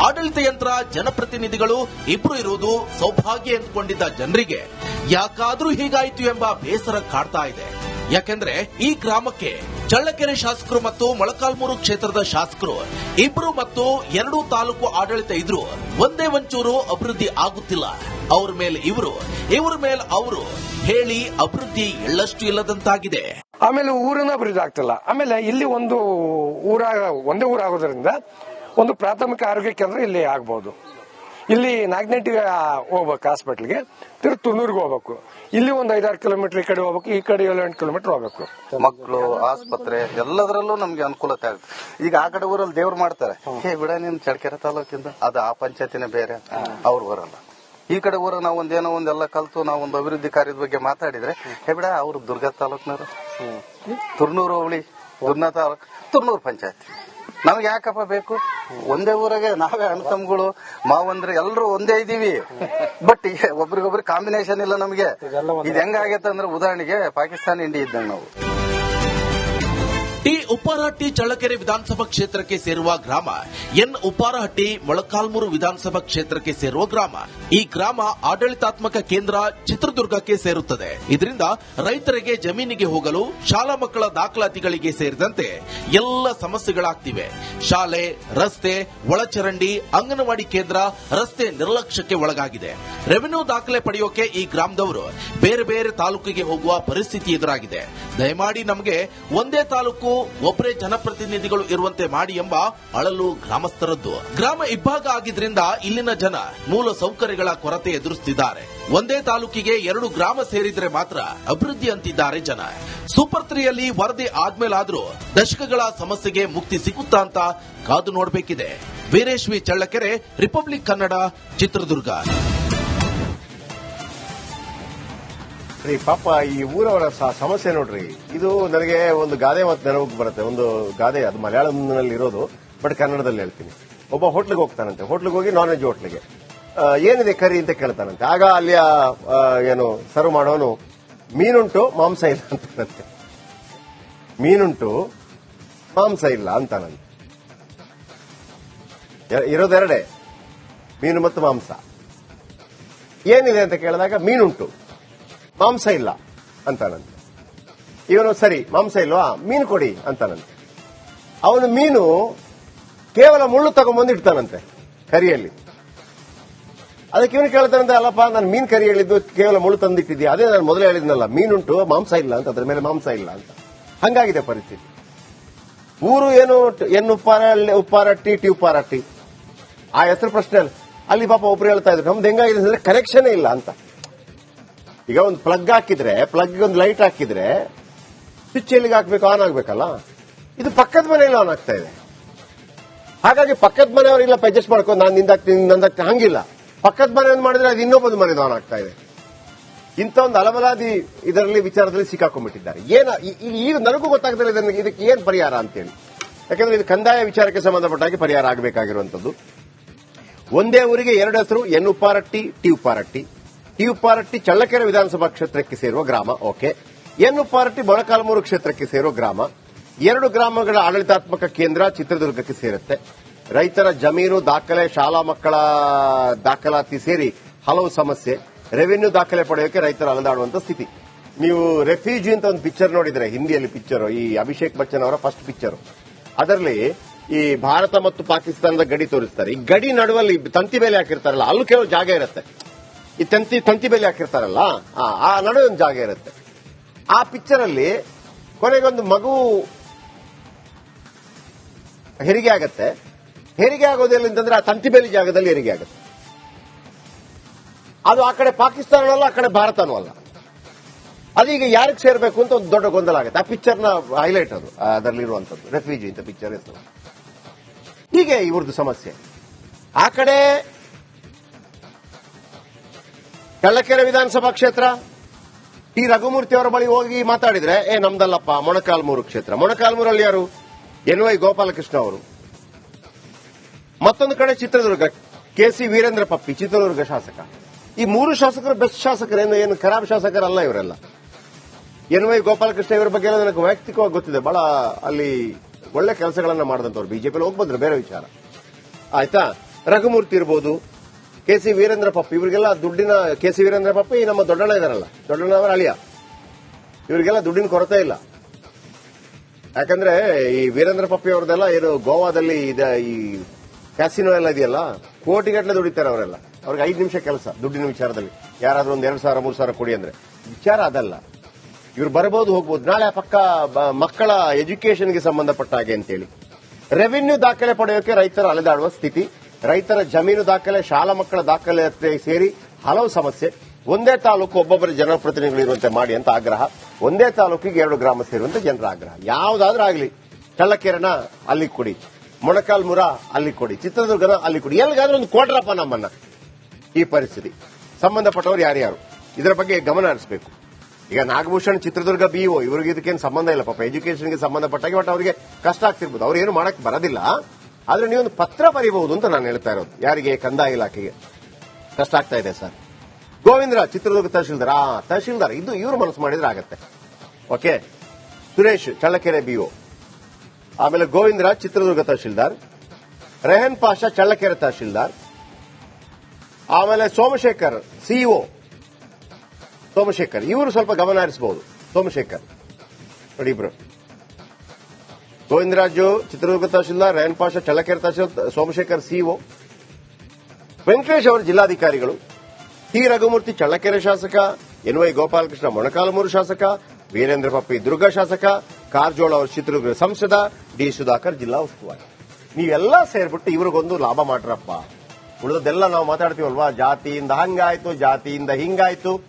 ಆಡಳಿತ ಯಂತ್ರ, ಜನಪ್ರತಿನಿಧಿಗಳು ಇಬ್ರು ಇರುವುದು ಸೌಭಾಗ್ಯ ಎಂದುಕೊಂಡಿದ್ದ ಜನರಿಗೆ ಯಾಕಾದ್ರೂ ಹೀಗಾಯಿತು ಎಂಬ ಬೇಸರ ಕಾಡ್ತಾ ಇದೆ. ಯಾಕೆಂದ್ರೆ ಈ ಗ್ರಾಮಕ್ಕೆ ಚಳ್ಳಕೆರೆ ಶಾಸಕರು ಮತ್ತು ಮೊಳಕಾಲ್ಮೂರು ಕ್ಷೇತ್ರದ ಶಾಸಕರು ಇಬ್ರು ಮತ್ತು ಎರಡು ತಾಲೂಕು ಆಡಳಿತ ಇದ್ರು ಒಂದೇ ಒಂಚೂರು ಅಭಿವೃದ್ಧಿ ಆಗುತ್ತಿಲ್ಲ. ಅವ್ರ ಮೇಲೆ ಇವರು, ಇವ್ರ ಮೇಲೆ ಅವರು ಹೇಳಿ ಅಭಿವೃದ್ಧಿ ಎಳ್ಳಷ್ಟು ಇಲ್ಲದಂತಾಗಿದೆ. ಆಮೇಲೆ ಊರನ್ನ ಅಭಿವೃದ್ಧಿ ಆಗ್ತಿಲ್ಲ. ಆಮೇಲೆ ಇಲ್ಲಿ ಒಂದು ಊರಾಗ ಒಂದೇ ಊರಾಗೋದ್ರಿಂದ ಒಂದು ಪ್ರಾಥಮಿಕ ಆರೋಗ್ಯ ಕೇಂದ್ರ ಇಲ್ಲಿ ಆಗ್ಬಹುದು ಇಲ್ಲಿ ನಾಗನಟ್ಟಿಗೆ ಹೋಗ್ಬೇಕು ಹಾಸ್ಪಿಟ್ಲ್ಗೆ ತಿರ್ಗಿ ತುನೂರ್ಗೆ ಹೋಗ್ಬೇಕು. ಇಲ್ಲಿ ಒಂದು ಐದಾರು ಕಿಲೋಮೀಟರ್ ಈ ಕಡೆ ಹೋಗ್ಬೇಕು ಈ ಕಡೆ ಏಳು ಎಂಟು ಕಿಲೋಮೀಟರ್ ಹೋಗ್ಬೇಕು. ಮಕ್ಕಳು ಆಸ್ಪತ್ರೆ ಎಲ್ಲದರಲ್ಲೂ ನಮ್ಗೆ ಅನುಕೂಲತೆ ಆಗುತ್ತೆ ಈಗ ಆ ಕಡೆ ಊರಲ್ಲಿ ದೇವ್ರು ಮಾಡ್ತಾರೆ. ಹೇ ಬಿಡ ನೀನ್ ಚಡ್ಕೆರೆ ತಾಲೂಕಿಂದ. ಅದು ಆ ಪಂಚಾಯತಿನೇ ಬೇರೆ. ಅವ್ರು ಬರಲ್ಲ. ಈ ಕಡೆ ಊರ ನಾವು ಒಂದೇನೋ ಒಂದೆಲ್ಲ ಕಲ್ತು ನಾವು ಒಂದು ಅಭಿವೃದ್ಧಿ ಕಾರ್ಯದ ಬಗ್ಗೆ ಮಾತಾಡಿದ್ರೆ ಹೇ ಬಿಡ ಅವ್ರು ದುರ್ಗಾ ತಾಲೂಕ್ನವರು. ತುರ್ನೂರು ಹೋಬಳಿ ದುರ್ನಾ ತಾಲೂಕ್ ತುರ್ನೂರು ಪಂಚಾಯತಿ. ನಮ್ಗೆ ಯಾಕಪ್ಪ ಬೇಕು? ಒಂದೇ ಊರಾಗೆ ನಾವೇ ಅಣ್ಣತಮ್ಗಳು ಮಾವಂದ್ರೆ ಎಲ್ಲರೂ ಒಂದೇ ಇದೀವಿ ಬಟ್ ಒಬ್ರಿಗೊಬ್ರು ಕಾಂಬಿನೇಷನ್ ಇಲ್ಲ ನಮಗೆ. ಇದು ಹೆಂಗಾಗೈತೆ ಅಂದ್ರೆ ಉದಾಹರಣೆಗೆ ಪಾಕಿಸ್ತಾನ ಇಂಡಿ ಇದ್ದಂಗೆ ನಾವು. ಟಿ ಉಪ್ಪಾರಹಟ್ಟಿ, ಚಳ್ಳಕೆರೆ ವಿಧಾನಸಭಾ ಕ್ಷೇತ್ರಕ್ಕೆ ಸೇರುವ ಗ್ರಾಮ, ಎನ್ ಉಪ್ಪಾರಹಟ್ಟಿ, ಮೊಳಕಾಲ್ಮೂರು ವಿಧಾನಸಭಾ ಕ್ಷೇತ್ರಕ್ಕೆ ಸೇರುವ ಗ್ರಾಮ. ಈ ಗ್ರಾಮ ಆಡಳಿತಾತ್ಮಕ ಕೇಂದ್ರ ಚಿತ್ರದುರ್ಗಕ್ಕೆ ಸೇರುತ್ತದೆ. ಇದರಿಂದ ರೈತರಿಗೆ ಜಮೀನಿಗೆ ಹೋಗಲು, ಶಾಲಾ ಮಕ್ಕಳ ದಾಖಲಾತಿಗಳಿಗೆ ಸೇರಿದಂತೆ ಎಲ್ಲ ಸಮಸ್ಯೆಗಳಾಗ್ತಿವೆ. ಶಾಲೆ, ರಸ್ತೆ, ಒಳಚರಂಡಿ, ಅಂಗನವಾಡಿ ಕೇಂದ್ರ, ರಸ್ತೆ ನಿರ್ಲಕ್ಷ್ಯಕ್ಕೆ ಒಳಗಾಗಿದೆ. ರೆವೆನ್ಯೂ ದಾಖಲೆ ಪಡೆಯೋಕೆ ಈ ಗ್ರಾಮದವರು ಬೇರೆ ಬೇರೆ ತಾಲೂಕಿಗೆ ಹೋಗುವ ಪರಿಸ್ಥಿತಿ ಎದುರಾಗಿದೆ. ದಯಮಾಡಿ ನಮಗೆ ಒಂದೇ ತಾಲೂಕು ಒಬ್ಬರೇ ಜನಪ್ರತಿನಿಧಿಗಳು ಇರುವಂತೆ ಮಾಡಿ ಎಂಬ ಅಳಲು ಗ್ರಾಮಸ್ಥರದ್ದು. ಗ್ರಾಮ ಇಬ್ಬಾಗ ಆಗಿದ್ರಿಂದ ಇಲ್ಲಿನ ಜನ ಮೂಲ ಸೌಕರ್ಯಗಳ ಕೊರತೆ ಎದುರಿಸುತ್ತಿದ್ದಾರೆ ಒಂದೇ ತಾಲೂಕಿಗೆ ಎರಡು ಗ್ರಾಮ ಸೇರಿದ್ರೆ ಮಾತ್ರ ಅಭಿವೃದ್ಧಿ ಅಂತಿದ್ದಾರೆ ಜನ. ಸೂಪರ್ ತ್ರೀಯಲ್ಲಿ ವರದಿ ಆದ್ಮೇಲಾದ್ರೂ ದಶಕಗಳ ಸಮಸ್ಯೆಗೆ ಮುಕ್ತಿ ಸಿಗುತ್ತಾ ಅಂತ ಕಾದು ನೋಡಬೇಕಿದೆ. ವೀರೇಶ್ವಿ ಚಳ್ಳಕೆರೆ, ರಿಪಬ್ಲಿಕ್ ಕನ್ನಡ, ಚಿತ್ರದುರ್ಗ. ರೀ, ಪಾಪ ಈ ಊರವರ ಸಮಸ್ಯೆ ನೋಡ್ರಿ. ಇದು ನನಗೆ ಒಂದು ಗಾದೆ ಮಾತು ನೆನಪಿಗೆ ಬರುತ್ತೆ. ಒಂದು ಗಾದೆ, ಅದು ಮಲಯಾಳಂನಲ್ಲಿ ಇರೋದು, ಬಟ್ ಕನ್ನಡದಲ್ಲಿ ಹೇಳ್ತೀನಿ. ಒಬ್ಬ ಹೋಟ್ಲಿಗೆ ಹೋಗ್ತಾನಂತೆ. ಹೋಟ್ಲಿಗೆ ಹೋಗಿ ನಾನ್ ವೆಜ್ ಹೋಟ್ಲಿಗೆ ಏನಿದೆ ಕರಿ ಅಂತ ಕೇಳ್ತಾನಂತೆ. ಆಗ ಅಲ್ಲಿಯ ಏನು ಸರ್ವ್ ಮಾಡೋನು ಮೀನುಂಟು, ಮಾಂಸ ಇಲ್ಲ ಅಂತಾನಂತೆ. ಮೀನುಂಟು, ಮಾಂಸ ಇಲ್ಲ ಅಂತಾನಂತೆ. ಇರೋದೆರಡೇ. ಮೀನು ಮತ್ತು ಮಾಂಸ. ಏನಿದೆ ಅಂತ ಕೇಳಿದಾಗ ಮೀನುಂಟು. ಮಾಂಸ ಇಲ್ಲ ಅಂತಾನಂತೆ ಇವನು ಸರಿ, ಮಾಂಸ ಇಲ್ವಾ? ಮೀನು ಕೊಡಿ ಅಂತಾನಂತೆ ಅವನು ಮೀನು ಕೇವಲ ಮುಳ್ಳು ತಗೊಂಡ್ಬಂದು ಇಡ್ತಾನಂತೆ, ಕರಿಯಲ್ಲಿ. ಅದಕ್ಕೆ ಇವನು ಕೇಳ್ತಾನಂತೆ, ಅಲ್ಲಪ್ಪ, ನಾನು ಮೀನು ಕರಿ ಹೇಳಿದ್ದು ಕೇವಲ ಮುಳ್ಳು ತಂದಿಟ್ಟಿದ್ಯಾ ಅದೇ ನಾನು ಮೊದಲೇ ಹೇಳಿದ್ನಲ್ಲ, ಮೀನುಂಟು, ಮಾಂಸ ಇಲ್ಲ ಅಂತ, ಅದ್ರ ಮೇಲೆ ಮಾಂಸ ಇಲ್ಲ ಅಂತ. ಹಂಗಾಗಿದೆ ಪರಿಸ್ಥಿತಿ. ಊರು ಏನು ಎನ್ನು ಉಪ್ಪಾರ ಉಪ್ಪಾರಟ್ಟಿ ಟಿ ಉಪ್ಪಾರಟ್ಟಿ ಆ ಹೆಸರು ಪ್ರಶ್ನೆ ಅಲ್ಲ. ಪಾಪ ಒಬ್ರು ಹೇಳ್ತಾ ಇದ್ರು, ನಮ್ದು ಹೆಂಗಾಗಿದೆ ಅಂದ್ರೆ ಕನೆಕ್ಷನ್ ಇಲ್ಲ ಅಂತ. ಈಗ ಒಂದು ಪ್ಲಗ್ ಹಾಕಿದ್ರೆ ಪ್ಲಗ್ ಒಂದು ಲೈಟ್ ಹಾಕಿದ್ರೆ ಸ್ವಿಚ್ ಎಲ್ಲಿಗೆ ಹಾಕಬೇಕು ಆನ್ ಆಗ್ಬೇಕಲ್ಲ? ಇದು ಪಕ್ಕದ ಮನೆಯಲ್ಲಿ ಆನ್ ಆಗ್ತಾ ಇದೆ. ಹಾಗಾಗಿ ಪಕ್ಕದ ಮನೆಯವರೆಲ್ಲ ಅಡ್ಜಸ್ಟ್ ಮಾಡ್ಕೊಂಡು ನಾನು ನಿಂದಾಗ್ತೀನಿ ನಂದಾಗ್ತೀನಿ ಹಂಗಿಲ್ಲ. ಪಕ್ಕದ ಮನೆ ಮಾಡಿದ್ರೆ ಅದು ಇನ್ನೊಬ್ಬ ಮನೆದು ಆನ್ ಆಗ್ತಾ ಇದೆ. ಇಂಥ ಒಂದು ಅಲಬಲಾದಿ ಇದರಲ್ಲಿ, ವಿಚಾರದಲ್ಲಿ ಸಿಕ್ಕಾಕೊಂಡ್ಬಿಟ್ಟಿದ್ದಾರೆ. ಏನ ಈಗ ನನಗೂ ಗೊತ್ತಾಗ್ತಿಲ್ಲ ಇದನ್ನ, ಇದಕ್ಕೆ ಏನ್ ಪರಿಹಾರ ಅಂತೇಳಿ. ಯಾಕಂದ್ರೆ ಇದು ಕಂದಾಯ ವಿಚಾರಕ್ಕೆ ಸಂಬಂಧಪಟ್ಟ ಹಾಗೆ ಪರಿಹಾರ ಆಗಬೇಕಾಗಿರುವಂತದ್ದು ಒಂದೇ ಊರಿಗೆ ಎರಡು ಹೆಸರು, N Upparatti, T Upparatti. T Upparatti Challakere ವಿಧಾನಸಭಾ ಕ್ಷೇತ್ರಕ್ಕೆ ಸೇರುವ ಗ್ರಾಮ, ಓಕೆ. ಎನ್ ಉಪ್ಪಾರಟ್ಟಿ ಮೊಳಕಾಲ್ಮೂರು ಕ್ಷೇತ್ರಕ್ಕೆ ಸೇರುವ ಗ್ರಾಮ, ಎರಡು ಗ್ರಾಮಗಳ ಆಡಳಿತಾತ್ಮಕ ಕೇಂದ್ರ ಚಿತ್ರದುರ್ಗಕ್ಕೆ ಸೇರುತ್ತೆ. ರೈತರ ಜಮೀನು ದಾಖಲೆ, ಶಾಲಾ ಮಕ್ಕಳ ದಾಖಲಾತಿ ಸೇರಿ ಹಲವು ಸಮಸ್ಯೆ. ರೆವಿನ್ಯೂ ದಾಖಲೆ ಪಡೆಯೋಕೆ ರೈತರು ಅಲದಾಡುವಂತ ಸ್ಥಿತಿ. ನೀವು ರೆಫ್ಯೂಜಿ ಅಂತ ಒಂದು ಪಿಕ್ಚರ್ ನೋಡಿದ್ರೆ, ಹಿಂದಿಯಲ್ಲಿ ಪಿಕ್ಚರ್ ಈ ಅಭಿಷೇಕ್ ಬಚ್ಚನ್ ಅವರ ಫಸ್ಟ್ ಪಿಕ್ಚರ್ ಅದರಲ್ಲಿ ಈ ಭಾರತ ಮತ್ತು ಪಾಕಿಸ್ತಾನದ ಗಡಿ ತೋರಿಸ್ತಾರೆ. ಈ ಗಡಿ ನಡುವಲ್ಲಿ ತಂತಿ ಮೇಲೆ ಹಾಕಿರ್ತಾರಲ್ಲ, ಅಲ್ಲೂ ಕೆಲವು ಜಾಗ ಇರುತ್ತೆ. ಈ ತಂತಿ ತಂತಿ ಬೇಲಿ ಹಾಕಿರ್ತಾರಲ್ಲ ಆ, ನಡುವೆ ಒಂದು ಜಾಗ ಇರುತ್ತೆ. ಆ ಪಿಕ್ಚರ್ ಅಲ್ಲಿ ಕೊನೆಗೊಂದು ಮಗು ಹೆರಿಗೆ ಆಗತ್ತೆ. ಹೆರಿಗೆ ಆಗೋದಿಲ್ಲ ಅಂತಂದ್ರೆ ಆ ತಂತಿ ಬೇಲಿ ಜಾಗದಲ್ಲಿ ಹೆರಿಗೆ ಆಗುತ್ತೆ. ಅದು ಆ ಕಡೆ ಪಾಕಿಸ್ತಾನ ಅಲ್ಲ ಆ ಕಡೆ ಭಾರತನೂ ಅಲ್ಲ. ಅದೀಗ ಯಾರಿಗೆ ಸೇರ್ಬೇಕು ಅಂತ ಒಂದು ದೊಡ್ಡ ಗೊಂದಲ ಆಗುತ್ತೆ. ಆ ಪಿಕ್ಚರ್ನ ಹೈಲೈಟ್ ಅದು ಅದರಲ್ಲಿರುವಂತದ್ದು ರೆಫ್ಯೂಜಿ ಅಂತ ಪಿಕ್ಚರ್ ಇರ್ತದೆ. ಹೀಗೆ ಇವ್ರದ್ದು ಸಮಸ್ಯೆ. ಆ ಕಡೆ ಚಳ್ಳಕೆರೆ ವಿಧಾನಸಭಾ ಕ್ಷೇತ್ರ. ಟಿ ರಘುಮೂರ್ತಿ ಅವರ ಬಳಿ ಹೋಗಿ ಮಾತಾಡಿದ್ರೆ, ಏ, ನಮ್ದಲ್ಲಪ್ಪ ಮೊಣಕಾಲ್ಮೂರು ಕ್ಷೇತ್ರ. ಮೊಣಕಾಲ್ಮೂರಲ್ಲಿ ಯಾರು? ಎನ್ ವೈ ಗೋಪಾಲಕೃಷ್ಣ ಅವರು. ಮತ್ತೊಂದು ಕಡೆ ಚಿತ್ರದುರ್ಗ, ಕೆ ಸಿ ವೀರೇಂದ್ರ ಪಪ್ಪಿ, ಚಿತ್ರದುರ್ಗ ಶಾಸಕ. ಈ ಮೂರು ಶಾಸಕರು ಬೆಸ್ಟ್ ಶಾಸಕರೇನು ಏನು ಖರಾಬ್ ಶಾಸಕರಲ್ಲ ಇವರೆಲ್ಲ. ಎನ್ ವೈ ಗೋಪಾಲಕೃಷ್ಣ ಇವರ ಬಗ್ಗೆ ನನಗೆ ವೈಯಕ್ತಿಕವಾಗಿ ಗೊತ್ತಿದೆ. ಬಹಳ ಅಲ್ಲಿ ಒಳ್ಳೆ ಕೆಲಸಗಳನ್ನು ಮಾಡಿದಂತವ್ರು ಬಿಜೆಪಿ ಹೋಗಿ ಬಂದ್ರು ಬೇರೆ ವಿಚಾರ. ಆಯ್ತಾ? ರಘುಮೂರ್ತಿ ಇರ್ಬೋದು ಕೆ ಸಿ ವೀರೇಂದ್ರ ಪಪ್ಪ ಇವರಿಗೆಲ್ಲ ದುಡ್ಡಿನ ಕೆ ಸಿ ವೀರೇಂದ್ರ ಪಪ್ಪಿ ನಮ್ಮ ದೊಡ್ಡಣ್ಣ ಇದಾರಲ್ಲ. ದೊಡ್ಡಣ್ಣ ಅವರ ಅಳಿಯ. ಇವರಿಗೆಲ್ಲ ದುಡ್ಡಿನ ಕೊರತೆ ಇಲ್ಲ. ಯಾಕಂದ್ರೆ ಈ ವೀರೇಂದ್ರ ಪಪ್ಪಿ ಅವ್ರದ್ದೆಲ್ಲ ಏನು ಗೋವಾದಲ್ಲಿ ಇದೆ, ಈ ಕ್ಯಾಸಿನೋ ಎಲ್ಲ ಇದೆಯಲ್ಲ, ಕೋಟಿಗಟ್ಟಲೆ ದುಡಿತಾರೆ ಅವರೆಲ್ಲ. ಅವ್ರಿಗೆ ಐದು ನಿಮಿಷ ಕೆಲಸ ದುಡ್ಡಿನ ವಿಚಾರದಲ್ಲಿ. ಯಾರಾದ್ರೂ ಒಂದ್ ಎರಡು ಸಾವಿರ, ಮೂರು ಸಾವಿರ ಕೊಡಿ ಅಂದ್ರೆ. ವಿಚಾರ ಅದಲ್ಲ. ಇವ್ರು ಬರ್ಬೋದು, ಹೋಗ್ಬೋದು. ನಾಳೆ ಪಕ್ಕ ಮಕ್ಕಳ ಎಜುಕೇಶನ್ಗೆ ಸಂಬಂಧಪಟ್ಟ ಹಾಗೆ ಅಂತೇಳಿ. ರೆವಿನ್ಯೂ ದಾಖಲೆ ಪಡೆಯೋಕೆ ರೈತರು ಅಲೆದಾಡುವ ಸ್ಥಿತಿ. ರೈತರ ಜಮೀನು ದಾಖಲೆ, ಶಾಲಾ ಮಕ್ಕಳ ದಾಖಲೆ ಸೇರಿ ಹಲವು ಸಮಸ್ಯೆ. ಒಂದೇ ತಾಲೂಕು ಒಬ್ಬೊಬ್ಬರ ಜನಪ್ರತಿನಿಧಿಗಳು ಇರುವಂತೆ ಮಾಡಿ ಅಂತ ಆಗ್ರಹ. ಒಂದೇ ತಾಲೂಕಿಗೆ ಎರಡು ಗ್ರಾಮ ಸೇರುವಂತೆ ಜನರ ಆಗ್ರಹ. ಯಾವುದಾದ್ರೂ ಆಗಲಿ, ಚಳ್ಳಕೆರೆನ ಅಲ್ಲಿ ಕೊಡಿ, ಮೊಣಕಾಲ್ಮುರ ಅಲ್ಲಿ ಕೊಡಿ, ಚಿತ್ರದುರ್ಗನ ಅಲ್ಲಿ ಕೊಡಿ, ಎಲ್ಲಿಗಾದ್ರೂ ಒಂದು ಕೊಡ್ರಪ್ಪ ನಮ್ಮನ್ನ. ಈ ಪರಿಸ್ಥಿತಿ. ಸಂಬಂಧಪಟ್ಟವರು ಯಾರ್ಯಾರು? ಇದರ ಬಗ್ಗೆ ಗಮನ ಹರಿಸಬೇಕು. ಈಗ ನಾಗಭೂಷಣ್, ಚಿತ್ರದುರ್ಗ ಬಿಇಒ ಇವ್ರಿಗೆ ಇದಕ್ಕೇನು ಸಂಬಂಧ ಇಲ್ಲ ಪಾಪ. ಎಜುಕೇಷನ್ಗೆ ಸಂಬಂಧಪಟ್ಟಾಗ ಬಟ್ ಅವರಿಗೆ ಕಷ್ಟ ಆಗ್ತಿರ್ಬೋದು. ಅವ್ರು ಏನು ಮಾಡಕ್ ಬರೋದಿಲ್ಲ. ಆದ್ರೆ ನೀವೊಂದು ಪತ್ರ ಬರೀಬಹುದು ಅಂತ ನಾನು ಹೇಳ್ತಾ ಇರೋದು. ಯಾರಿಗೆ? ಕಂದಾಯ ಇಲಾಖೆಗೆ. ಕಷ್ಟ ಆಗ್ತಾ ಇದೆ ಸರ್. ಗೋವಿಂದ್ರ, ಚಿತ್ರದುರ್ಗ ತಹಶೀಲ್ದಾರ್. ಆ, ತಹಶೀಲ್ದಾರ್, ಇದು ಇವರು ಮನಸ್ಸು ಮಾಡಿದ್ರೆ ಆಗತ್ತೆ. ಓಕೆ? ಸುರೇಶ್, ಚಳ್ಳಕೆರೆ ಬಿಒ ಆಮೇಲೆ ಗೋವಿಂದ್ರ, ಚಿತ್ರದುರ್ಗ ತಹಶೀಲ್ದಾರ್. ರೆಹನ್ ಪಾಷಾ, ಚಳ್ಳಕೆರೆ ತಹಶೀಲ್ದಾರ್. ಆಮೇಲೆ ಸೋಮಶೇಖರ್ ಸಿಇಒ ಸೋಮಶೇಖರ್, ಇವರು ಸ್ವಲ್ಪ ಗಮನ ಹರಿಸಬಹುದು ಸೋಮಶೇಖರ್. ನೋಡಿ ಇಬ್ರು. ಗೋವಿಂದರಾಜು, ಚಿತ್ರದುರ್ಗ ತಹಶೀಲ್ದಾರ್, ರಯನ್ ಪಾಷ, ಚಳ್ಳಕೆರೆ ತಹಶೀಲ್ದಾರ್, ಸೋಮಶೇಖರ್ ಸಿಒ ವೆಂಕಟೇಶ್ ಅವರ ಜಿಲ್ಲಾಧಿಕಾರಿಗಳು. ಟಿ. ರಘುಮೂರ್ತಿ, ಚಳ್ಳಕೆರೆ ಶಾಸಕ. ಎನ್. ವೈ. ಗೋಪಾಲಕೃಷ್ಣ, ಮೊಣಕಾಲಮೂರು ಶಾಸಕ. ವೀರೇಂದ್ರ ಪಪ್ಪಿ, ದುರ್ಗ ಶಾಸಕ. ಕಾರಜೋಳ ಅವರು ಚಿತ್ರದುರ್ಗ ಸಂಸದ. ಡಿ. ಸುಧಾಕರ್ ಜಿಲ್ಲಾ ಉಸ್ತುವಾರಿ. ನೀವೆಲ್ಲ ಸೇರ್ಬಿಟ್ಟು ಇವ್ರಿಗೊಂದು ಲಾಭ ಮಾಡ್ರಪ್ಪ. ಉಳಿದದೆಲ್ಲ ನಾವು ಮಾತಾಡ್ತೀವಲ್ವಾ? ಜಾತಿಯಿಂದ ಹಂಗಾಯ್ತು, ಜಾತಿಯಿಂದ ಹಿಂಗಾಯ್ತು.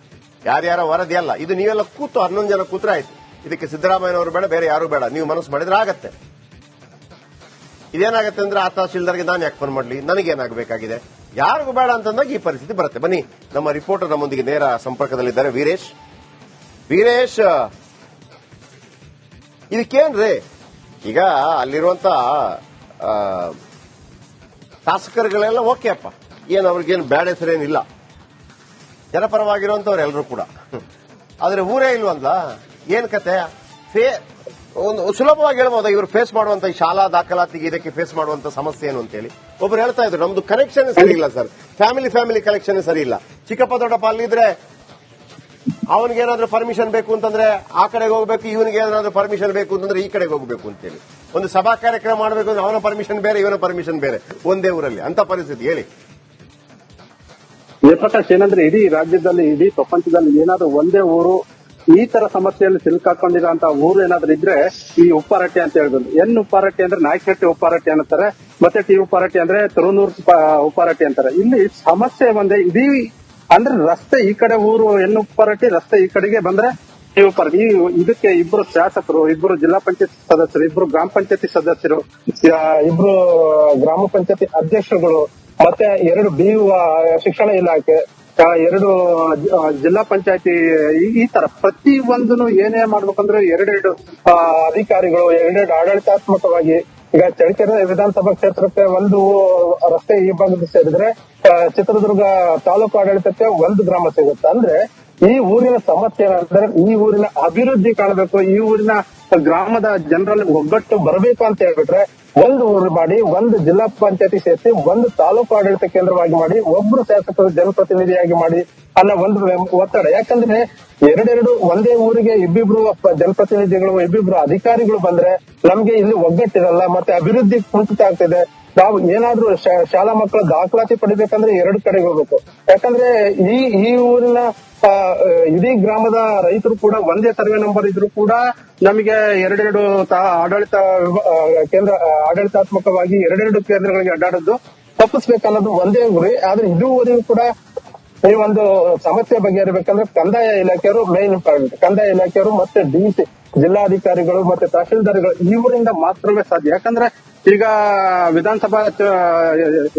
ಯಾರ್ಯಾರ ವರದಿ ಅಲ್ಲ. ಇದು ನೀವೆಲ್ಲ ಕೂತು ಹನ್ನೊಂದು ಜನ ಕೂತ್ರೆ ಆಯ್ತು. ಇದಕ್ಕೆ ಸಿದ್ದರಾಮಯ್ಯನವರು ಬೇಡ, ಬೇರೆ ಯಾರು ಬೇಡ. ನೀವು ಮನಸ್ಸು ಮಾಡಿದ್ರೆ ಆಗತ್ತೆ. ಇದೇನಾಗತ್ತೆ ಅಂದ್ರೆ ಆ ತಹಶೀಲ್ದಾರ್ಗೆ ನಾನು ಯಾಕೆ ಫೋನ್ ಮಾಡಲಿ? ನನಗೇನಾಗಬೇಕಾಗಿದೆ? ಯಾರಿಗೂ ಬೇಡ ಅಂತಂದಾಗ ಈ ಪರಿಸ್ಥಿತಿ ಬರುತ್ತೆ. ಬನ್ನಿ, ನಮ್ಮ ರಿಪೋರ್ಟರ್ ನಮ್ಮೊಂದಿಗೆ ನೇರ ಸಂಪರ್ಕದಲ್ಲಿದ್ದಾರೆ ವೀರೇಶ್. ವೀರೇಶ್, ಇದಕ್ಕೇನ್ರಿ? ಈಗ ಅಲ್ಲಿರುವಂತ ಶಾಸಕರುಗಳೆಲ್ಲ ಓಕೆ ಅಪ್ಪ ಏನು ಅವ್ರಿಗೇನು ಬ್ಯಾಡ ಹೆಸರೇನಿಲ್ಲ. ಜನಪರವಾಗಿರುವಂತವ್ರು ಎಲ್ಲರೂ ಕೂಡ. ಆದ್ರೆ ಊರೇ ಇಲ್ವಲ್ಲ? ಏನ್ ಕತೆ? ಒಂದು ಸುಲಭವಾಗಿ ಹೇಳ್ಬೋದ, ಇವರು ಫೇಸ್ ಮಾಡುವಂತ ಈ ಶಾಲಾ ದಾಖಲಾತಿಗೆ ಇದಕ್ಕೆ ಫೇಸ್ ಮಾಡುವಂತ ಸಮಸ್ಯೆ ಏನು ಅಂತೇಳಿ. ಒಬ್ರು ಹೇಳ್ತಾ ಇದ್ರು, ನಮ್ದು ಕನೆಕ್ಷನ್ ಸರಿ ಇಲ್ಲ ಸರ್. ಫ್ಯಾಮಿಲಿ ಫ್ಯಾಮಿಲಿ ಕಲೆಕ್ಷನ್ ಸರಿ ಇಲ್ಲ. ಚಿಕ್ಕಪ್ಪ, ದೊಡ್ಡಪ್ಪ ಅಲ್ಲಿದ್ರೆ ಅವನಿಗೆ ಏನಾದ್ರೂ ಪರ್ಮಿಷನ್ ಬೇಕು ಅಂತಂದ್ರೆ ಆ ಕಡೆಗೆ ಹೋಗ್ಬೇಕು, ಇವನಿಗೆ ಏನಾದ್ರೂ ಪರ್ಮಿಷನ್ ಬೇಕು ಅಂತಂದ್ರೆ ಈ ಕಡೆಗೆ ಹೋಗ್ಬೇಕು ಅಂತೇಳಿ. ಒಂದು ಸಭಾ ಕಾರ್ಯಕ್ರಮ ಮಾಡಬೇಕು ಅಂದ್ರೆ ಅವನ ಪರ್ಮಿಷನ್ ಬೇರೆ, ಇವನ ಪರ್ಮಿಷನ್ ಬೇರೆ. ಒಂದೇ ಊರಲ್ಲಿ. ಅಂತ ಪರಿಸ್ಥಿತಿ. ಹೇಳಿ. ಜಯಪ್ರಕಾಶ್ ಏನಂದ್ರೆ ಇಡೀ ರಾಜ್ಯದಲ್ಲಿ, ಇಡೀ ಪ್ರಪಂಚದಲ್ಲಿ ಏನಾದ್ರೂ ಒಂದೇ ಊರು ಈ ತರ ಸಮಸ್ಯೆಯಲ್ಲಿ ಸಿಲುಕಾಕೊಂಡಿರೋಂತ ಊರು ಏನಾದ್ರು ಇದ್ರೆ ಈ ಉಪ್ಪಾರಟ್ಟಿ ಅಂತ ಹೇಳ್ಬೋದು. ಎನ್ ಉಪ್ಪಾರಟ್ಟಿ ಅಂದ್ರೆ ನಾಯಕನಹಟ್ಟಿ ಉಪ್ಪಾರಟ್ಟಿ ಅಂತಾರೆ ಮತ್ತೆ ಟಿ ಉಪ್ಪಾರಟ್ಟಿ ಅಂದ್ರೆ ತರುನೂರು ಉಪ್ಪಾರಟ್ಟಿ ಅಂತಾರೆ. ಇಲ್ಲಿ ಸಮಸ್ಯೆ ಒಂದೇ, ಇಡೀ ಅಂದ್ರೆ ರಸ್ತೆ ಈ ಕಡೆ ಊರು, ಎನ್ ಉಪ್ಪಾರಟ್ಟಿ ರಸ್ತೆ ಈ ಕಡೆಗೆ ಬಂದ್ರೆ ಟಿ ಉಪ್ಪಾರಟ್ಟಿ. ಇದಕ್ಕೆ ಇಬ್ರು ಶಾಸಕರು, ಇಬ್ರು ಜಿಲ್ಲಾ ಪಂಚಾಯತ್ ಸದಸ್ಯರು, ಇಬ್ರು ಗ್ರಾಮ ಪಂಚಾಯತಿ ಸದಸ್ಯರು ಇಬ್ರು ಗ್ರಾಮ ಪಂಚಾಯತಿ ಅಧ್ಯಕ್ಷರುಗಳು, ಮತ್ತೆ ಎರಡು ಬಿ ಶಿಕ್ಷಣ ಇಲಾಖೆ ಎರಡು ಜಿಲ್ಲಾ ಪಂಚಾಯತಿ, ಈ ತರ ಪ್ರತಿ ಒಂದನು ಏನೇ ಮಾಡ್ಬೇಕಂದ್ರೆ ಎರಡೆರಡು ಅಧಿಕಾರಿಗಳು, ಎರಡೆರಡು ಆಡಳಿತಾತ್ಮಕವಾಗಿ, ಈಗ ಚಳ್ಳಕೆರೆ ವಿಧಾನಸಭಾ ಕ್ಷೇತ್ರಕ್ಕೆ ಒಂದು ರಸ್ತೆ ಈ ಭಾಗದ ಸೇರಿದ್ರೆ ಚಿತ್ರದುರ್ಗ ತಾಲೂಕು ಆಡಳಿತಕ್ಕೆ ಒಂದು ಗ್ರಾಮ ಸಿಗುತ್ತೆ. ಅಂದ್ರೆ ಈ ಊರಿನ ಸಮಸ್ಯೆ ಏನಂದ್ರೆ, ಈ ಊರಿನ ಅಭಿವೃದ್ಧಿ ಕಾಣಬೇಕು, ಈ ಊರಿನ ಗ್ರಾಮದ ಜನರಲ್ಲಿ ಒಗ್ಗಟ್ಟು ಬರಬೇಕು ಅಂತ ಹೇಳ್ಬಿಟ್ರೆ ಒಂದು ಊರು ಮಾಡಿ, ಒಂದು ಜಿಲ್ಲಾ ಪಂಚಾಯತಿ ಸೇರಿಸಿ, ಒಂದು ತಾಲೂಕು ಆಡಳಿತ ಕೇಂದ್ರವಾಗಿ ಮಾಡಿ, ಒಬ್ರು ಶಾಸಕರು ಜನಪ್ರತಿನಿಧಿಯಾಗಿ ಮಾಡಿ ಅನ್ನೋ ಒಂದು ಒತ್ತಡ. ಯಾಕಂದ್ರೆ ಎರಡೆರಡು ಒಂದೇ ಊರಿಗೆ ಇಬ್ಬಿಬ್ರು ಜನಪ್ರತಿನಿಧಿಗಳು, ಇಬ್ಬಿಬ್ರು ಅಧಿಕಾರಿಗಳು ಬಂದ್ರೆ ನಮ್ಗೆ ಇಲ್ಲಿ ಒಗ್ಗಟ್ಟಿರಲ್ಲ, ಮತ್ತೆ ಅಭಿವೃದ್ಧಿ ಕುಂಠಿತ ಆಗ್ತಿದೆ. ನಾವು ಏನಾದ್ರೂ ಶಾಲಾ ಮಕ್ಕಳ ದಾಖಲಾತಿ ಪಡಿಬೇಕಂದ್ರೆ ಎರಡು ಕಡೆ ಹೋಗ್ಬೇಕು. ಯಾಕಂದ್ರೆ ಈ ಈ ಊರಿನ ಇಡೀ ಗ್ರಾಮದ ರೈತರು ಕೂಡ ಒಂದೇ ಸರ್ವೆ ನಂಬರ್ ಇದ್ರು ಕೂಡ ನಮಗೆ ಎರಡೆರಡು ಆಡಳಿತ ಕೇಂದ್ರ ಆಡಳಿತಾತ್ಮಕವಾಗಿ ಎರಡೆರಡು ಕೇಂದ್ರಗಳಿಗೆ ಅಡ್ಡಾಡೋದು ತಪ್ಪಿಸ್ಬೇಕನ್ನೋದು ಒಂದೇ ಗುರಿ ಆದ್ರೆ ಇದುವರೆಗೂ ಕೂಡ ಈ ಒಂದು ಸಮಸ್ಯೆ ಬಗೆಹರಿಬೇಕಂದ್ರೆ ಕಂದಾಯ ಇಲಾಖೆಯವರು ಮೇನ್ ಇಂಪಾರ್ಟೆಂಟ್ ಕಂದಾಯ ಇಲಾಖೆಯವರು ಮತ್ತೆ ಡಿಸಿ ಜಿಲ್ಲಾಧಿಕಾರಿಗಳು ಮತ್ತೆ ತಹಶೀಲ್ದಾರ್ಗಳು ಇವರಿಂದ ಮಾತ್ರವೇ ಸಾಧ್ಯ. ಯಾಕಂದ್ರೆ ಈಗ ವಿಧಾನಸಭಾ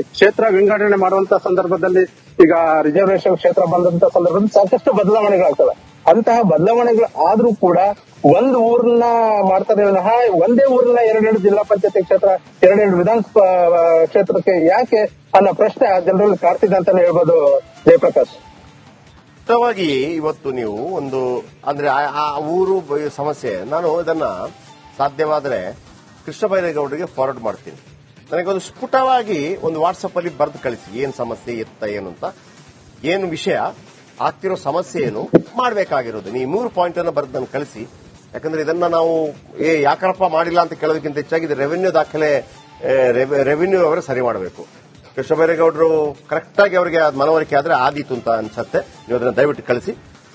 ಕ್ಷೇತ್ರ ವಿಂಗಡಣೆ ಮಾಡುವಂತ ಸಂದರ್ಭದಲ್ಲಿ ಈಗ ರಿಸರ್ವೇಶನ್ ಕ್ಷೇತ್ರ ಬಂದಂತ ಸಂದರ್ಭದಲ್ಲಿ ಸಾಕಷ್ಟು ಬದಲಾವಣೆಗಳಾಗ್ತವೆ. ಅಂತಹ ಬದಲಾವಣೆಗಳು ಆದ್ರೂ ಕೂಡ ಒಂದು ಊರ್ನ ಮಾಡ್ತಾರೆ ಒಂದೇ ಊರಿನ ಎರಡೆರಡು ಜಿಲ್ಲಾ ಪಂಚಾಯತಿ ಕ್ಷೇತ್ರ, ಎರಡೆರಡು ವಿಧಾನಸಭಾ ಕ್ಷೇತ್ರಕ್ಕೆ ಯಾಕೆ ಅನ್ನೋ ಪ್ರಶ್ನೆ ಜನರಲ್ಲಿ ಕಾಡ್ತಿದೆ ಅಂತಾನೆ ಹೇಳ್ಬೋದು ಜಯಪ್ರಕಾಶ್. ಸ್ಪಷ್ಟವಾಗಿ ಇವತ್ತು ನೀವು ಒಂದು, ಅಂದ್ರೆ ಆ ಊರು ಸಮಸ್ಯೆ. ನಾನು ಇದನ್ನ ಸಾಧ್ಯವಾದರೆ ಕೃಷ್ಣ ಬೈರೇಗೌಡರಿಗೆ ಫಾರ್ವರ್ಡ್ ಮಾಡ್ತೀನಿ. ನನಗೊಂದು ಸ್ಫುಟವಾಗಿ ಒಂದು ವಾಟ್ಸಪ್ ಅಲ್ಲಿ ಬರೆದು ಕಳಿಸಿ. ಏನ್ ಸಮಸ್ಯೆ, ಎತ್ತ, ಏನು ಅಂತ. ಏನು ವಿಷಯ, ಆಗ್ತಿರೋ ಸಮಸ್ಯೆ ಏನು ಮಾಡಬೇಕಾಗಿರೋದು. ನೀವು ಮೂರು ಪಾಯಿಂಟ್ ಅನ್ನು ಬರೆದು ನನಗೆ ಕಳಿಸಿ. ಯಾಕಂದ್ರೆ ಇದನ್ನ ನಾವು, ಏ ಯಾಕಪ್ಪ ಮಾಡಿಲ್ಲ ಅಂತ ಕೇಳೋದಕ್ಕಿಂತ ಹೆಚ್ಚಾಗಿ ಇದು ರೆವೆನ್ಯೂ ದಾಖಲೆ ರೆವೆನ್ಯೂ ಅವರೇ ಸರಿ ಮಾಡಬೇಕು. ಕೃಷ್ಣ ಬೈರೇಗೌಡರು ಕರೆಕ್ಟ್ ಆಗಿ ಅವರಿಗೆ ಮನವರಿಕೆ ಆದ್ರೆ ಆದೀತು ಅಂತ ಅನ್ಸತ್ತೆ. ನೀವು ಅದನ್ನ ದಯವಿಟ್ಟು ಕಳಿಸಿ.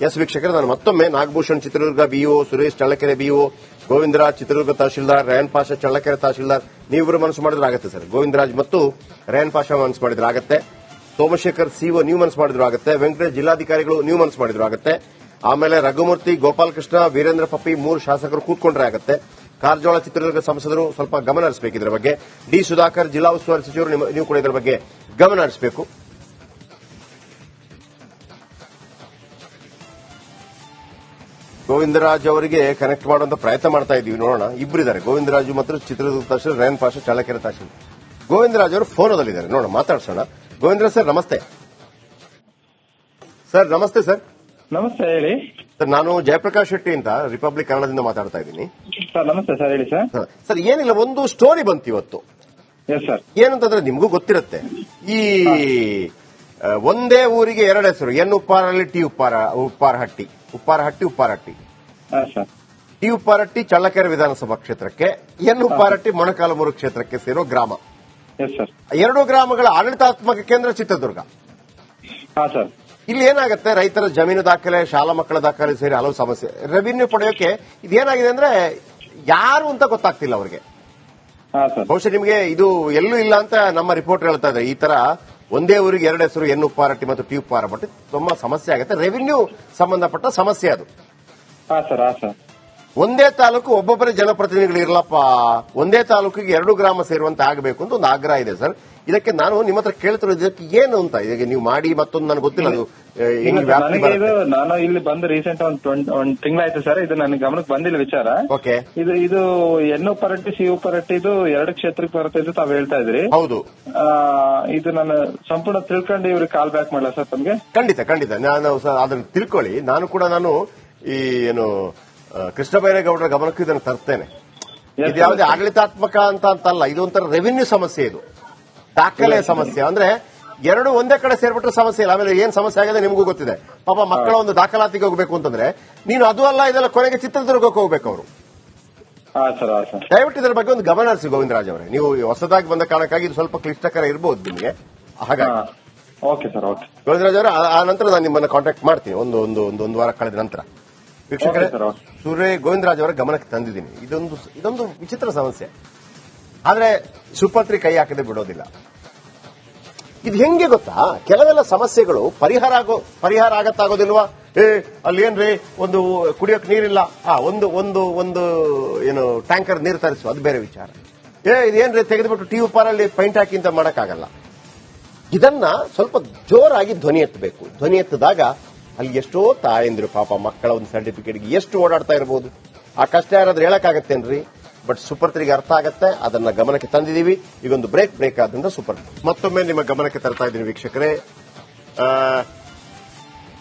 ಎಸ್ ವೀಕ್ಷಕರೇ, ನಾನು ಮತ್ತೊಮ್ಮೆ ನಾಗಭೂಷಣ್, ಚಿತ್ರದುರ್ಗ ಬಿಇಒ ಸುರೇಶ್ ಚಳ್ಳಕೆರೆ ಬಿಇಒ ಗೋವಿಂದರಾಜ್, ಚಿತ್ರದುರ್ಗ ತಹಶೀಲ್ದಾರ್ ರಯನ್ ಪಾಷ, ಚಳ್ಳಕೆರೆ ತಹಶೀಲ್ದಾರ್ ನೀವಿಬ್ಬರು ಮನಸ್ಸು ಮಾಡಿದ್ರೆ ಆಗುತ್ತೆ ಸರ್. ಗೋವಿಂದರಾಜ್ ಮತ್ತು ರಯನ್ ಪಾಷ ಮನಸ್ಸು ಮಾಡಿದ್ರೆ ಆಗುತ್ತೆ. ಸೋಮಶೇಖರ್ ಸಿಒ ನೀವು ಮನಸ್ಸು ಮಾಡಿದ್ರು ಆಗುತ್ತೆ. ವೆಂಕಟೇಶ್ ಜಿಲ್ಲಾಧಿಕಾರಿಗಳು ನೀವು ಮನಸ್ಸು ಮಾಡಿದ್ರು ಆಗುತ್ತೆ. ಆಮೇಲೆ ರಘುಮೂರ್ತಿ, ಗೋಪಾಲಕೃಷ್ಣ, ವೀರೇಂದ್ರ ಪಪ್ಪಿ ಮೂರು ಶಾಸಕರು ಕೂತ್ಕೊಂಡ್ರೆ ಆಗುತ್ತೆ. ಕಾರಜೋಳ, ಚಿತ್ರದುರ್ಗ ಸಂಸದರು ಸ್ವಲ್ಪ ಗಮನ ಹರಿಸಬೇಕು ಇದರ ಬಗ್ಗೆ. ಡಿ ಸುಧಾಕರ್, ಜಿಲ್ಲಾ ಉಸ್ತುವಾರಿ ಸಚಿವರು ನೀವು ಕೂಡ ಇದರ ಬಗ್ಗೆ ಗಮನ ಹರಿಸಬೇಕು. ಗೋವಿಂದರಾಜ್ ಅವರಿಗೆ ಕನೆಕ್ಟ್ ಮಾಡುವಂತ ಪ್ರಯತ್ನ ಮಾಡ್ತಾ ಇದೀವಿ ನೋಡೋಣ. ಇಬ್ಬರಿದ್ದಾರೆ ಗೋವಿಂದರಾಜು ಮತ್ತು ಚಿತ್ರದುರ್ಗ ತಹಶೀಲ್ ರೇನ್ ಪಾಷಾ ಚಳ್ಳಕೆರೆ ತಹಶೀಲ್. ಗೋವಿಂದರಾಜ್ ಅವರು ಫೋನದಲ್ಲಿದ್ದಾರೆ ನೋಡೋಣ ಮಾತಾಡ್ಸೋಣ. Govindaraj sir namaste. Sir namaste sir. Namaste ಹೇಳಿ. ಸರ್ ನಾನು ಜಯಪ್ರಕಾಶ್ ಶೆಟ್ಟಿ ಅಂತ ರಿಪಬ್ಲಿಕ್ ಕನ್ನಡದಿಂದ ಮಾತಾಡ್ತಾ ಇದ್ದೀನಿ. ಸರ್ ನಮಸ್ತೆ ಸರ್ ಹೇಳಿ ಸರ್. ಸರ್ ಏನಿಲ್ಲ ಒಂದು ಸ್ಟೋರಿ ಬಂತು ಇವತ್ತು. ಏನಂತಂದ್ರೆ ನಿಮಗೂ ಗೊತ್ತಿರುತ್ತೆ. ಈ ಒಂದೇ ಊರಿಗೆ ಎರಡು ಹೆಸರು. ಎನ್ ಉಪ್ಪಾರಲ್ಲಿ ಟಿ ಉಪ್ಪಾರ ಉಪ್ಪಾರಹಟ್ಟಿ. ಉಪ್ಪಾರಹಟ್ಟಿ ಉಪ್ಪಾರಹಟ್ಟಿ. ಟಿ ಉಪ್ಪಾರಟ್ಟಿ ಚಳ್ಳಕೆರೆ ವಿಧಾನಸಭಾ ಕ್ಷೇತ್ರಕ್ಕೆ ಎನ್ ಉಪ್ಪಾರಟ್ಟಿ ಮೊಣಕಾಲಮೂರು ಕ್ಷೇತ್ರಕ್ಕೆ ಸೇರೋ ಗ್ರಾಮ. ಎರಡು ಗ್ರಾಮಗಳ ಆಡಳಿತಾತ್ಮಕ ಕೇಂದ್ರ ಚಿತ್ರದುರ್ಗ. ಇಲ್ಲಿ ಏನಾಗುತ್ತೆ ರೈತರ ಜಮೀನು ದಾಖಲೆ ಶಾಲಾ ಮಕ್ಕಳ ದಾಖಲೆ ಸೇರಿ ಹಲವು ಸಮಸ್ಯೆ. ರೆವಿನ್ಯೂ ಪಡೆಯೋಕೆ ಇದೇನಾಗಿದೆ ಅಂದ್ರೆ ಯಾರು ಅಂತ ಗೊತ್ತಾಗ್ತಿಲ್ಲ ಅವರಿಗೆ. ಬಹುಶಃ ನಿಮಗೆ ಇದು ಎಲ್ಲೂ ಇಲ್ಲ ಅಂತ ನಮ್ಮ ರಿಪೋರ್ಟ್ ಹೇಳ್ತಾ ಇದ್ದಾರೆ. ಈ ತರ ಒಂದೇ ಊರಿಗೆ ಎರಡು ಹೆಸರು, ಎನ್ ಉಪ್ಪಾರಟ್ಟಿ ಮತ್ತು ಟಿ ಉಪ್ಪಾರಟ್ಟಿ ತುಂಬಾ ಸಮಸ್ಯೆ ಆಗುತ್ತೆ. ರೆವಿನ್ಯೂ ಸಂಬಂಧಪಟ್ಟ ಸಮಸ್ಯೆ ಅದು. ಒಂದೇ ತಾಲೂಕು ಒಬ್ಬೊಬ್ಬರೇ ಜನಪ್ರತಿನಿಧಿಗಳು ಇರಲಪ್ಪ. ಒಂದೇ ತಾಲೂಕಿಗೆ ಎರಡು ಗ್ರಾಮ ಸೇರುವಂತ ಆಗಬೇಕು ಅಂತ ಒಂದು ಆಗ್ರಹ ಇದೆ ಸರ್. ಇದಕ್ಕೆ ನಾನು ನಿಮ್ಮ ಹತ್ರ ಕೇಳ್ತಿರೋ ಇದಕ್ಕೆ ಏನು ಅಂತ? ಇದಕ್ಕೆ ನೀವು ಮಾಡಿ ಮತ್ತೊಂದು ನನಗೆ ಗೊತ್ತಿಲ್ಲ ಅದು ನನಗೆ ಇದು ನಾನು ಇಲ್ಲಿ ಬಂದು ರೀಸೆಂಟ್ ಒಂದ್ ಒಂದ್ ತಿಂಗಳಾಯ್ತು ಸರ್ ಇದು ನನಗೆ ಗಮನಕ್ಕೆ ಬಂದಿಲ್ಲ ವಿಚಾರ. ಓಕೆ. ಇದು ಇದು ಎನ್ನು ಪರಟ್ಟಿ ಸಿ ಪರಟ್ಟಿ ಇದು ಎರಡು ಕ್ಷೇತ್ರಕ್ಕೆ ಬರುತ್ತೆ ಅಂತ ತಾವ್ ಹೇಳ್ತಾ ಇದ್ರಿ. ಹೌದು. ಇದು ನಾನು ಸಂಪೂರ್ಣ ತಿಳ್ಕೊಂಡು ಇವ್ರಿಗೆ ಕಾಲ್ ಬ್ಯಾಕ್ ಮಾಡಲ್ಲ ಸರ್ ತಮ್ಗೆ? ಖಂಡಿತ ಖಂಡಿತ. ನಾನು ಸರ್ ಅದನ್ನ ತಿಳ್ಕೊಳ್ಳಿ. ನಾನು ಕೂಡ ನಾನು ಈ ಏನು ಕೃಷ್ಣ ಬೈರೇಗೌಡರ ಗಮನಕ್ಕೂ ಇದನ್ನು ತರ್ತೇನೆ. ಇದು ಯಾವುದೇ ಆಡಳಿತಾತ್ಮಕ ಅಂತ ಅಂತಲ್ಲ ಇದು ಒಂಥರ ರೆವಿನ್ಯೂ ಸಮಸ್ಯೆ ಇದು. ದಾಖಲೆ ಸಮಸ್ಯೆ. ಅಂದ್ರೆ ಎರಡು ಒಂದೇ ಕಡೆ ಸೇರ್ಬಿಟ್ರೆ ಸಮಸ್ಯೆ ಇಲ್ಲ. ಆಮೇಲೆ ಏನ್ ಸಮಸ್ಯೆ ಆಗಿದೆ ನಿಮಗೂ ಗೊತ್ತಿದೆ. ಪಾಪ ಮಕ್ಕಳ ಒಂದು ದಾಖಲಾತಿಗೆ ಹೋಗ್ಬೇಕು ಅಂತಂದ್ರೆ ನೀನು ಅದು ಅಲ್ಲ ಇದೆಲ್ಲ ಕೊನೆಗೆ ಚಿತ್ರದುರ್ಗಕ್ಕೆ ಹೋಗ್ಬೇಕು ಅವರು. ದಯವಿಟ್ಟು ಇದರ ಬಗ್ಗೆ ಒಂದು ಗಮನ ಹರಿಸಿ ಗೋವಿಂದರಾಜ್ ಅವರೇ. ನೀವು ಹೊಸದಾಗಿ ಬಂದ ಕಾರಣಕ್ಕಾಗಿ ಇದು ಸ್ವಲ್ಪ ಕ್ಲಿಷ್ಟಕರ ಇರಬಹುದು ನಿಮಗೆ. ಹಾಗಾಗಿ. ಓಕೆ ಸರ್ ಓಕೆ ಗೋವಿಂದರಾಜ್ ಅವರೇ ಆ- ನಂತರ ನಾನು ನಿಮ್ಮನ್ನ ಕಾಂಟ್ಯಾಕ್ಟ್ ಮಾಡ್ತೀನಿ. ಒಂದು ಒಂದು ಒಂದು ಒಂದು ವಾರ ಕಳೆದ ನಂತರ. ವೀಕ್ಷಕರೇ. ಸೂರ್ಯ ಗೋವಿಂದರಾಜ್ ಅವರ ಗಮನಕ್ಕೆ ತಂದಿದ್ದೀನಿ. ಇದೊಂದು ಇದೊಂದು ವಿಚಿತ್ರ ಸಮಸ್ಯೆ. ಆದ್ರೆ ಸುಪತ್ರಿ ಕೈ ಹಾಕದೆ ಬಿಡೋದಿಲ್ಲ. ಇದು ಹೆಂಗೆ ಗೊತ್ತಾ? ಕೆಲವೆಲ್ಲ ಸಮಸ್ಯೆಗಳು ಪರಿಹಾರ ಆಗೋ ಪರಿಹಾರ ಆಗತ್ತಾಗೋದಿಲ್ವಾ? ಏ ಅಲ್ಲಿ ಏನ್ರಿ ಒಂದು ಕುಡಿಯೋಕ್ ನೀರಿಲ್ಲ. ಆ ಒಂದು ಒಂದು ಒಂದು ಏನು ಟ್ಯಾಂಕರ್ ನೀರು ತರಿಸುವ ಅದು ಬೇರೆ ವಿಚಾರ. ಏ ಇದೇನ್ರಿ ತೆಗೆದುಬಿಟ್ಟು ಟಿ ಪಾರಲ್ಲಿ ಪೈಂಟ್ ಹಾಕಿ ಅಂತ ಮಾಡಕ್ಕಾಗಲ್ಲ. ಇದನ್ನ ಸ್ವಲ್ಪ ಜೋರಾಗಿ ಧ್ವನಿ ಎತ್ತಬೇಕು. ಧ್ವನಿ ಎತ್ತಿದಾಗ ಅಲ್ಲಿ ಎಷ್ಟೋ ತಾಯಂದಿರು ಪಾಪ ಮಕ್ಕಳ ಒಂದು ಸರ್ಟಿಫಿಕೇಟ್ಗೆ ಎಷ್ಟು ಓಡಾಡ್ತಾ ಇರಬಹುದು ಆ ಕಷ್ಟ ಯಾರಾದ್ರೂ ಹೇಳಕ್ಕಾಗತ್ತೇನ್ರಿ? ಬಟ್ ಸೂಪರ್ ತ್ರೀಗೆ ಅರ್ಥ ಆಗುತ್ತೆ, ಅದನ್ನ ಗಮನಕ್ಕೆ ತಂದಿದ್ದೀವಿ ಈಗೊಂದು ಬ್ರೇಕ್ ಬ್ರೇಕ್ ಆದ್ರಿಂದ ಸೂಪರ್ ಮತ್ತೊಮ್ಮೆ ನಿಮ್ಮ ಗಮನಕ್ಕೆ ತರ್ತಾ ಇದ್ದೀನಿ ವೀಕ್ಷಕರೇ.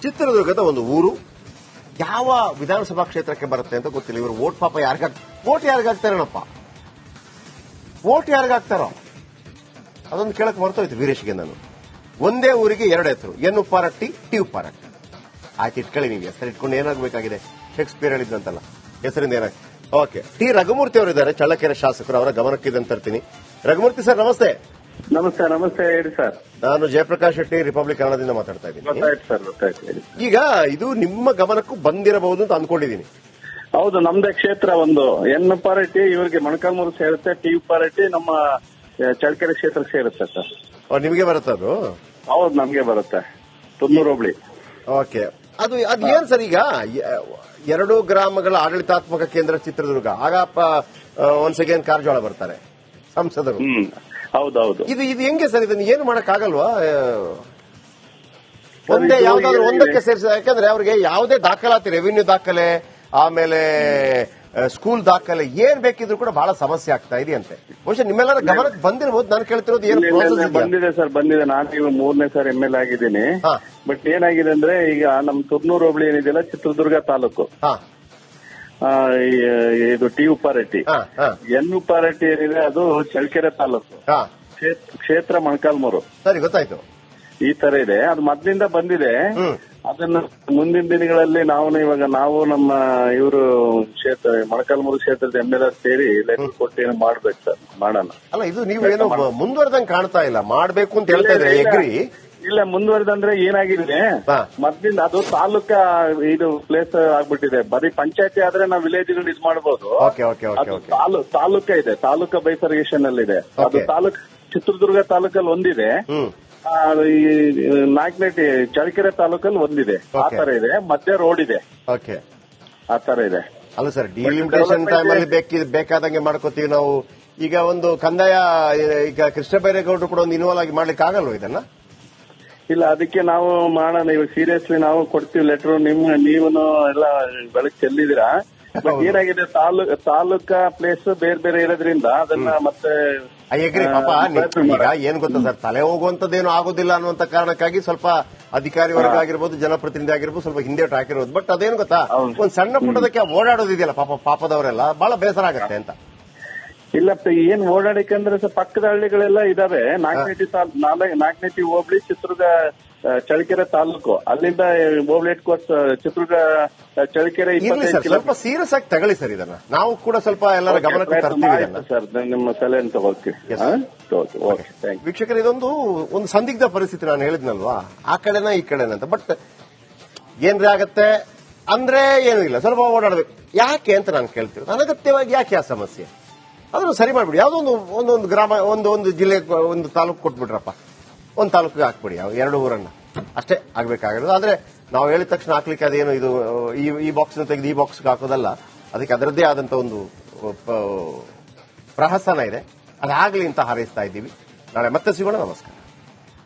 ಚಿತ್ರದುರ್ಗದ ಒಂದು ಊರು ಯಾವ ವಿಧಾನಸಭಾ ಕ್ಷೇತ್ರಕ್ಕೆ ಬರುತ್ತೆ ಅಂತ ಗೊತ್ತಿಲ್ಲ. ಇವರು ವೋಟ್ ಪಾಪ ಯಾರಿಗಾಗ್, ವೋಟ್ ಯಾರಿಗಾಗ್ತಾರೇನಪ್ಪ ವೋಟ್ ಯಾರಿಗಾಗ್ತಾರೋ? ಅದೊಂದು ಕೇಳಕ್ ಮರ್ತೋಯ್ತು ವೀರೇಶ್ಗೆ ನಾನು. ಒಂದೇ ಊರಿಗೆ ಎರಡು ಹೆಸರು ಎನ್ ಉಪ್ಪಾರಟ್ಟಿ, ಟಿ ಉಪ್ಪಾರಟ್ಟಿ. ಆಯ್ತು ಇಟ್ಕೊಳ್ಳಿ ನೀವು. ಹೆಸರು ಇಟ್ಕೊಂಡು ಏನಾಗಬೇಕಾಗಿದೆ? ಶೇಕ್ಸ್ಪಿಯರ್ ಹೇಳಿದ್ದಂತಲ್ಲ ಹೆಸರಿಂದ ಏನಾಗ? Okay T. ರಘುಮೂರ್ತಿ ಅವರು ಇದ್ದಾರೆ ಚಳ್ಳಕೆರೆ ಶಾಸಕರು. ಅವರ ಗಮನಕ್ಕೆ ಇದನ್ನು ತರ್ತೀನಿ. ರಘುಮೂರ್ತಿ ಸರ್ ನಮಸ್ತೆ. ನಮಸ್ತೆ ನಮಸ್ತೆ ಹೇಳಿ ಸರ್. ನಾನು ಜಯಪ್ರಕಾಶ್ ಶೆಟ್ಟಿ ರಿಪಬ್ಲಿಕ್ ಕನ್ನಡದಿಂದ ಮಾತಾಡ್ತಾ ಇದ್ದೀನಿ. ಈಗ ಇದು ನಿಮ್ಮ ಗಮನಕ್ಕೂ ಬಂದಿರಬಹುದು ಅಂತ ಅಂದ್ಕೊಂಡಿದ್ದೀನಿ ಹೌದು ನಮ್ದೇ ಕ್ಷೇತ್ರ ಒಂದು. ಎನ್ ಪಾರ್ಟಿ ಇವರಿಗೆ ಮೊಣಕಾಲ್ಮೂರು ಸೇರುತ್ತೆ ಟಿ ಪಾರ್ಟಿ ನಮ್ಮ ಚಳ್ಳಕೆರೆ ಕ್ಷೇತ್ರ ಸೇರುತ್ತೆ ಸರ್. ನಿಮಗೆ ಬರುತ್ತೆ ಅದು ಹೌದು ನಮಗೆ ಬರುತ್ತೆ. ತುಮೂರು ಹೋಬಳಿ. ಓಕೆ ಅದು ಅದು ಏನ್ ಸರ್ ಈಗ? ಎರಡು ಗ್ರಾಮಗಳ ಆಡಳಿತಾತ್ಮಕ ಕೇಂದ್ರ ಚಿತ್ರದುರ್ಗ. ಆಗ ಒನ್ಸ್ ಅಗೇನ್ ಕಾರಜೋಳ ಬರ್ತಾರೆ. ಸಂಸದರು. ಹೌದೌದು. ಇದು ಇದು ಹೆಂಗೆ ಸರ್ ಇದನ್ನ? ಏನು ಮಾಡಕ್ ಆಗಲ್ವಾ ಒಂದೇ ಯಾವ್ದಾದ್ರು ಒಂದಕ್ಕೆ ಸೇರಿಸ ಯಾಕಂದ್ರೆ ಅವ್ರಿಗೆ ಯಾವುದೇ ದಾಖಲಾತಿ ರೆವಿನ್ಯೂ ದಾಖಲೆ ಆಮೇಲೆ ಸ್ಕೂಲ್ ದಾಖಲೆ ಏನ್ ಬೇಕಿದ್ರು ಕೂಡ ಬಹಳ ಸಮಸ್ಯೆ ಆಗ್ತಾ ಇದೆ ಅಂತೆ ಬಹುಶಃ ನಿಮ್ಮೆಲ್ಲರ ಗಮನಕ್ಕೆ ಬಂದಿರಬಹುದು ನಾನು ಕೇಳ್ತಿರೋದು ಏನು ಬಂದಿದೆ ಸರ್ ಬಂದಿದೆ. ನಾನು ಈಗ ಮೂರನೇ ಸರ್ ಎಂ ಎಲ್ ಆಗಿದ್ದೀನಿ ಬಟ್ ಏನಾಗಿದೆ ಅಂದ್ರೆ ಈಗ ನಮ್ ತುರ್ನೂರು ಹೋಬಳಿ ಏನಿದೆಯಲ್ಲ ಚಿತ್ರದುರ್ಗ ತಾಲೂಕು. ಆ, ಇದು ಟಿ ಹಾ ಎನ್ ಉಪ್ಪಾರೆಡ್ಡಿ ಏನಿದೆ ಅದು ಚಳ್ಕೆರೆ ತಾಲೂಕು. ಕ್ಷೇತ್ರ- ಮೊಣಕಾಲ್ಮೂರು. ಸರಿ ಗೊತ್ತಾಯ್ತು. ಈ ತರ ಇದೆ. ಅದು ಮೊದ್ಲಿಂದ ಬಂದಿದೆ. ಅದನ್ನ ಮುಂದಿನ ದಿನಗಳಲ್ಲಿ ನಾವು ಇವಾಗ ನಾವು ನಮ್ಮ ಇವರು ಕ್ಷೇತ್ರ ಮೊಳಕಾಲ್ಮೂರು ಕ್ಷೇತ್ರದ ಎಂ ಎಲ್ ಆರ್ ಸೇರಿ ಲೆಟರ್ ಕೊಟ್ಟು ಏನು ಮಾಡ್ಬೇಕು ಸರ್? ಮಾಡೋಣ. ಅಲ್ಲ ಇದು ನೀವು ಏನೋ ಮುಂದುವರೆದಂಗ್ ಕಾಣ್ತಾ ಇಲ್ಲ. ಮಾಡ್ಬೇಕು ಅಂತ ಹೇಳ್ತಾ ಇದ್ರೆ. ಎಗ್ರಿ ಇಲ್ಲ. ಮುಂದುವರೆದಂದ್ರೆ ಏನಾಗಿದೆ. ಮೊದ್ಲಿಂದ ಅದು ತಾಲೂಕ ಇದು ಪ್ಲೇಸ್ ಆಗ್ಬಿಟ್ಟಿದೆ. ಬರೀ ಪಂಚಾಯತಿ ಆದ್ರೆ ನಾವು ವಿಲೇಜ್ಗಳು ಇದು ಮಾಡಬಹುದು ಅದು ತಾಲೂಕ ಇದೆ. ತಾಲೂಕ ಬೈಸರ್ಗೇಶನ್ ಅಲ್ಲಿ ಇದೆ ಅದು. ತಾಲೂಕ್ ಚಿತ್ರದುರ್ಗ ತಾಲೂಕಲ್ಲಿ ಒಂದಿದೆ. ಈ ನಾಲ್ಕನೇ ಚಳ್ಳಕೆರೆ ತಾಲೂಕಲ್ಲಿ ಒಂದಿದೆ. ಆ ತರ ಇದೆ. ಮಧ್ಯ ರೋಡ್ ಇದೆ. ಓಕೆ ಆ ತರ ಇದೆ. ಅಲ್ಲ ಸರ್ ಡಿಲಿಮಿಟೇಷನ್ ಟೈಮ್ ಅಲ್ಲಿ ಬೇಕಿ ಬೇಕಾದಂಗೆ ಮಾಡ್ಕೋತೀವಿ ನಾವು. ಈಗ ಒಂದು ಕಂದಾಯ ಈಗ ಕೃಷ್ಣ ಬೈರೇಗೌಡರು ಕೂಡ ಒಂದು ಇನ್ವಾಲ್ವ್ ಆಗಿ ಮಾಡ್ಲಿಕ್ಕೆ ಆಗಲ್ವ ಇದನ್ನ? ಇಲ್ಲ ಅದಕ್ಕೆ ನಾವು ಮಾಡೋಣ. ಇವಾಗ ಸೀರಿಯಸ್ಲಿ ನಾವು ಕೊಡ್ತೀವಿ ಲೆಟರ್ ನಿಮ್ ನೀವು ಎಲ್ಲ ಬೆಳಕು ಚೆಲ್ಲಿದಿರಾ ಬಟ್ ಏನಾಗಿದೆ? ತಾಲೂಕ್ ತಾಲೂಕಾ ಪ್ಲೇಸ್ ಬೇರೆ ಬೇರೆ ಇರೋದ್ರಿಂದ ಅದನ್ನ ಮತ್ತೆ ಐ ಅಗ್ರಿ ಪಾಪ ಈಗ ಏನ್ ಗೊತ್ತಾ ಸರ್? ತಲೆ ಹೋಗುವಂತದ್ದೇನು ಆಗೋದಿಲ್ಲ ಅನ್ನುವಂತ ಕಾರಣಕ್ಕಾಗಿ ಸ್ವಲ್ಪ ಅಧಿಕಾರಿ ವರ್ಗ ಆಗಿರ್ಬೋದು ಜನಪ್ರತಿನಿಧಿ ಆಗಿರ್ಬೋದು ಸ್ವಲ್ಪ ಹಿಂದೆ ಹಾಕಿರೋದು ಬಟ್ ಅದೇನು ಗೊತ್ತಾ. ಒಂದ್ ಸಣ್ಣ ಪುಟ್ಟದಕ್ಕೆ ಓಡಾಡೋದಿದೆಯಲ್ಲ ಪಾಪ ಪಾಪದವರೆಲ್ಲ ಬಹಳ ಬೇಸರ ಆಗತ್ತೆ ಅಂತ. ಇಲ್ಲ ಪ- ಏನ್ ಓಡಾಡಿಕೆ ಅಂದ್ರೆ ಪಕ್ಕದ ಹಳ್ಳಿಗಳೆಲ್ಲ ಇದಾವೆ. ನಾಲ್ಕನೇಟಿ ತಾಲ್ ನಾಲ್ಕನೇಟಿ ಹೋಬಳಿ ಚಿತ್ರದ ಚಳಕೆರೆ ಚಳ್ಳಕೆರೆ ತಾಲೂಕು. ಅಲ್ಲಿಂದ ಹೋಬಳಿ ಹೆಡ್ ಕೋರ್ಸ್ ಚಿತ್ರದುರ್ಗ ಚಳ್ಳಕೆರೆ ಸ್ವಲ್ಪ ಸೀರಿಯಸ್ ಆಗಿ ತಗೊಳ್ಳಿ ಸರ್ ಇದನ್ನ. ನಾವು ಕೂಡ ಸ್ವಲ್ಪ ಎಲ್ಲರ ಗಮನಕ್ಕೆ ತರ್ತೀವಿ ಸರ್ ನಿಮ್ಮ ಸಲಹೆ ತಗೋತೀವಿ ವೀಕ್ಷಕರ ಓಕೆ ವೀಕ್ಷಕರು ಇದೊಂದು ಒಂದು ಸಂದಿಗ್ಧ ಪರಿಸ್ಥಿತಿ ನಾನು ಹೇಳಿದ್ನಲ್ವಾ? ಆ ಕಡೆನ ಈ ಕಡೆನ ಅಂತ. ಬಟ್ ಏನ್ರಿ ಆಗತ್ತೆ? ಅಂದ್ರೆ ಏನೂ ಇಲ್ಲ ಸ್ವಲ್ಪ ಓಡಾಡಬೇಕು. ಯಾಕೆ ಅಂತ ನಾನು ಕೇಳ್ತೀನಿ. ಅನಗತ್ಯವಾಗಿ ಯಾಕೆ ಆ ಸಮಸ್ಯೆ? ಅದನ್ನು ಸರಿ ಮಾಡ್ಬಿಡಿ. ಯಾವುದೋ ಒಂದು ಒಂದೊಂದು ಗ್ರಾಮ ಒಂದು ಒಂದು ಜಿಲ್ಲೆ, ಒಂದು ತಾಲೂಕು ಕೊಟ್ಬಿಟ್ರಪ್ಪ. ಒಂದು ತಾಲೂಕಿಗೆ ಹಾಕ್ಬಿಡಿ. ಎರಡು ಊರನ್ನ. ಅಷ್ಟೇ ಆಗ್ಬೇಕಾಗಿರೋದು. ಆದ್ರೆ ನಾವು ಹೇಳಿದ ತಕ್ಷಣ ಹಾಕ್ಲಿಕ್ಕೆ ಅದೇನು ಇದು, ಈ ಈ ಬಾಕ್ಸ್ ತೆಗೆದು ಈ ಬಾಕ್ಸ್ಗೆ ಹಾಕೋದಲ್ಲ. ಅದಕ್ಕೆ ಅದರದ್ದೇ ಆದಂತ ಒಂದು ಪ್ರಹಸನ ಇದೆ. ಅದಾಗ್ಲಿ ಅಂತ ಹಾರೈಸ್ತಾ ಇದ್ದೀವಿ. ನಾಳೆ ಮತ್ತೆ ಸಿಗೋಣ. ನಮಸ್ಕಾರ.